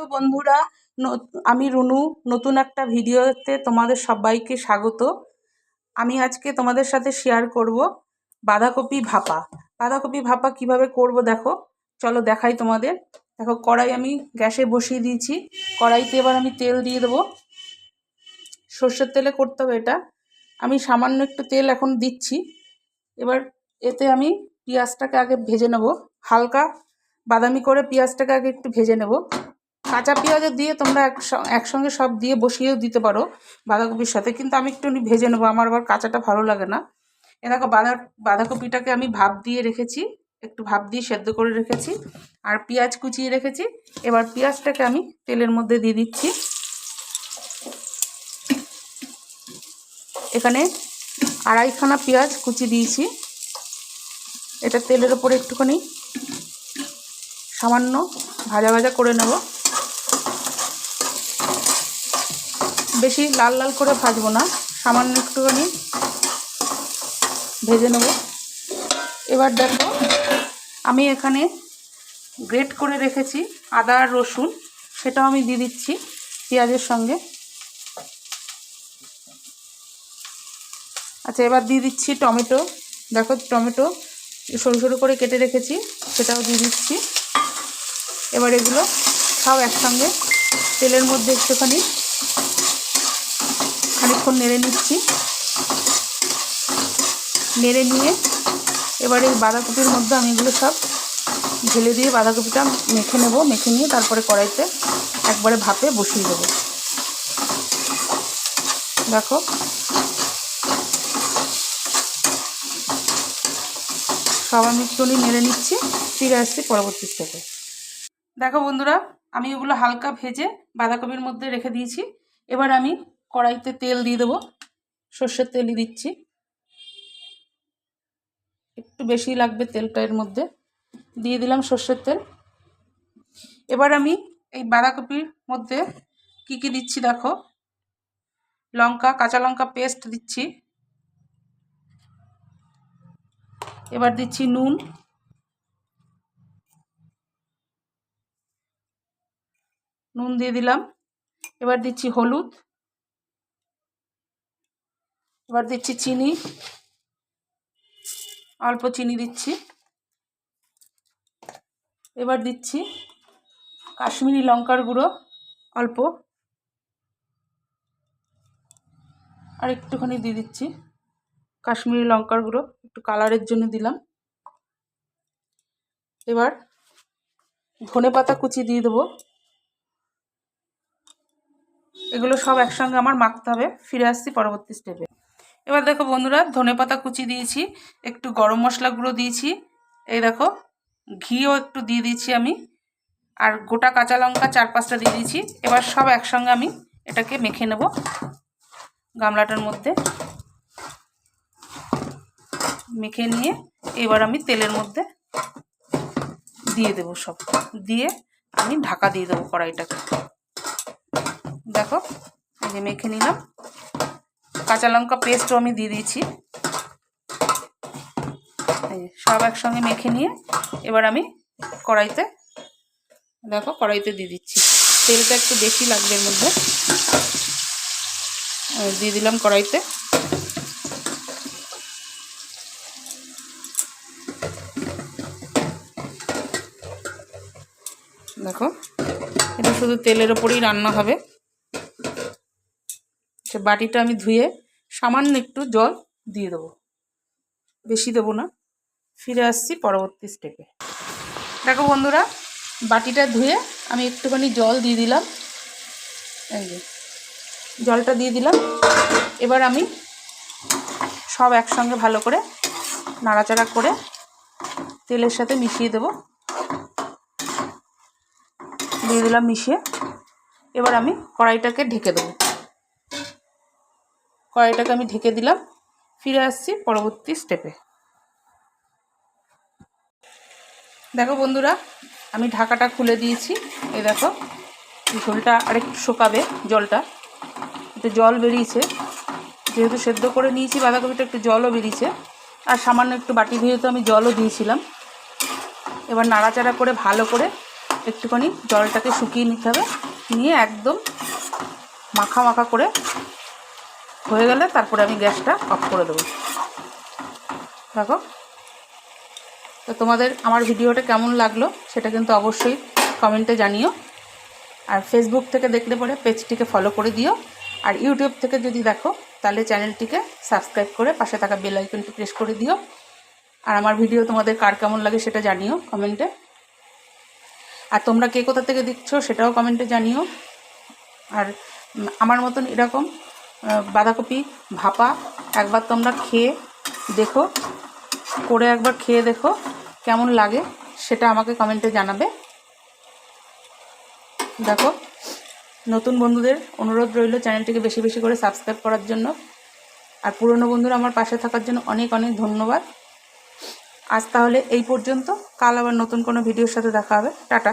তো বন্ধুরা আমি রুনু, নতুন একটা ভিডিওতে তোমাদের সবাইকে স্বাগত। আমি আজকে তোমাদের সাথে শেয়ার করব বাঁধাকপি ভাপা। বাঁধাকপি ভাপা কীভাবে করব দেখো, চলো দেখাই তোমাদের। দেখো, কড়াই আমি গ্যাসে বসিয়ে দিয়েছি। কড়াইতে এবার আমি তেল দিয়ে দেবো। সর্ষের তেলে করতে হবে এটা। আমি সামান্য একটু তেল এখন দিচ্ছি। এবার এতে আমি পেঁয়াজটাকে আগে ভেজে নেব। হালকা বাদামি করে পেঁয়াজটাকে আগে একটু ভেজে নেব। কাঁচা পেঁয়াজও দিয়ে তোমরা একস- একসঙ্গে সব দিয়ে বসিয়েও দিতে পারো বাঁধাকপির সাথে। কিন্তু আমি একটু ভেজে নেব, আমার আবার কাঁচাটা ভালো লাগে না। এ দেখো, বাঁধা, বাঁধাকপিটাকে আমি ভাপ দিয়ে রেখেছি, একটু ভাপ দিয়ে সেদ্ধ করে রেখেছি, আর পেঁয়াজ কুচিয়ে রেখেছি। এবার পেঁয়াজটাকে আমি তেলের মধ্যে দিয়ে দিচ্ছি। এখানে আড়াইখানা পেঁয়াজ কুচি দিয়েছি। এটা তেলের ওপরে একটুখানি সামান্য ভাজা ভাজা করে নেব। বেশি লাল লাল করে ভাজবো না, সামান্য একটুখানি ভেজে নেব। এবার দেখো, আমি এখানে গ্রেট করে রেখেছি আদা আর রসুন, সেটাও আমি দিয়ে দিচ্ছি পেঁয়াজের সঙ্গে। আচ্ছা এবার দিয়ে দিচ্ছি টমেটো। দেখো, টমেটো সরু সরু করে কেটে রেখেছি, সেটাও দিয়ে দিচ্ছি। এবার এগুলো সব একসঙ্গে তেলের মধ্যে একটুখানি খানিকক্ষণ নেড়ে নিচ্ছি। নেড়ে নিয়ে এবার বাঁধাকপির মধ্যে আমি এগুলো সব ঢেলে দিয়ে বাঁধাকপিটা মেখে নেব, মেখে নিয়ে তারপরে কড়াইতে একবারে ভাপে বসিয়ে দেবো। দেখো। সব আমি একটুখানি নেড়ে নিচ্ছি, ফিরে আসছি পরবর্তী স্টেপে দেখো বন্ধুরা, আমি ওগুলো হালকা ভেজে বাঁধাকপির মধ্যে রেখে দিয়েছি। এবার আমি কড়াইতে তেল দিয়ে দেবো। সর্ষের তেলই দিচ্ছি। একটু বেশি লাগবে তেলটা এর মধ্যে। দিয়ে দিলাম সর্ষের তেল। এবার আমি এই বাঁধাকপির মধ্যে কি কি দিচ্ছি দেখো? লঙ্কা, কাঁচা লঙ্কা পেস্ট দিচ্ছি। এবার দিচ্ছি নুন। নুন দিয়ে দিলাম। এবার দিচ্ছি হলুদ। এবার দিচ্ছি চিনি। অল্প চিনি দিচ্ছি। এবার দিচ্ছি কাশ্মীরি লঙ্কার গুঁড়ো, অল্প। আর একটুখানি দিয়ে দিচ্ছি কাশ্মীরি লঙ্কার গুঁড়ো, একটু কালারের জন্য দিলাম। এবার ধনে পাতা কুচি দিয়ে দেবো। এগুলো সব একসঙ্গে আমার মাখতে হবে, ফিরে আসছি পরবর্তী স্টেপে এবার দেখো বন্ধুরা, ধনে পাতা কুচি দিয়েছি, একটু গরম মশলা গুঁড়ো দিয়েছি। এই দেখো, ঘিও একটু দিয়ে দিয়েছি আমি, আর গোটা কাঁচা লঙ্কা চার পাঁচটা দিয়ে দিয়েছি। এবার সব একসঙ্গে আমি এটাকে মেখে নেব গামলাটার মধ্যে। মেখে নিয়ে এবার আমি তেলের মধ্যে দিয়ে দেবো সব। দিয়ে আমি ঢাকা দিয়ে দেবো কড়াইটাকে। দেখো, এই যে মেখে নিলাম। কাঁচা লঙ্কা পেস্টও আমি দিয়ে দিয়েছি। সব একসঙ্গে মেখে নিয়ে এবার আমি কড়াইতে, দেখো কড়াইতে দিয়ে দিচ্ছি। তেলটা একটু বেশি লাগবে এর মধ্যে। দিয়ে দিলাম কড়াইতে। দেখো, এটা শুধু তেলের ওপরেই রান্না হবে। সে বাটিটা আমি ধুয়ে সামান্য একটু জল দিয়ে দেবো। বেশি দেবো না। ফিরে আসছি পরবর্তী স্টেপে দেখো বন্ধুরা, বাটিটা ধুয়ে আমি একটুখানি জল দিয়ে দিলাম। জলটা দিয়ে দিলাম। এবার আমি সব একসঙ্গে ভালো করে নাড়াচাড়া করে তেলের সাথে মিশিয়ে দেবো। দিয়ে দিলাম মিশিয়ে। এবার আমি কড়াইটাকে ঢেকে দেবো। কড়াইটাকে আমি ঢেকে দিলাম। ফিরে আসছি পরবর্তী স্টেপে দেখো বন্ধুরা, আমি ঢাকাটা খুলে দিয়েছি। এই দেখো, ঝোলটা আরেকটু শোকাবে জলটা। একটু জল বেরিয়েছে। যেহেতু সেদ্ধ করে নিয়েছি বাঁধাকপিটা একটু জলও বেরিয়েছে। আর সামান্য একটু বাটি ধুয়ে তো আমি জলও দিয়েছিলাম। এবার নাড়াচাড়া করে, ভালো করে একটুখানি জলটাকে শুকিয়ে নিতে হবে। নিয়ে একদম মাখা মাখা করে হয়ে গেলে তারপরে আমি গ্যাসটা অফ করে দেবো। দেখো। তো তোমাদের আমার ভিডিওটা কেমন লাগল সেটা কিন্তু অবশ্যই কমেন্টে জানিও। আর ফেসবুক থেকে দেখলে পরে পেজটিকে ফলো করে দিও। আর ইউটিউব থেকে যদি দেখো, তাহলে চ্যানেলটিকে সাবস্ক্রাইব করে পাশে থাকা বেল আইকনটি প্রেস করে দিও। আর আমার ভিডিও তোমাদের কার কেমন লাগে সেটা জানিও কমেন্টে। আর তোমরা কে কোথা থেকে দেখছ সেটাও কমেন্টে জানিও। আর আমার মতন এরকম বাঁধাকপি, ভাপা, একবার তোমরা খেয়ে দেখো, করে একবার খেয়ে দেখো কেমন লাগে, সেটা আমাকে কমেন্টে জানাবে। দেখো, নতুন বন্ধুদের অনুরোধ রইল চ্যানেলটিকে বেশি বেশি করে সাবস্ক্রাইব করার জন্য। আর পুরনো বন্ধুরা আমার পাশে থাকার জন্য অনেক অনেক ধন্যবাদ। আজ তাহলে এই পর্যন্ত, কাল আবার নতুন কোনো ভিডিওর সাথে দেখা হবে। টাটা।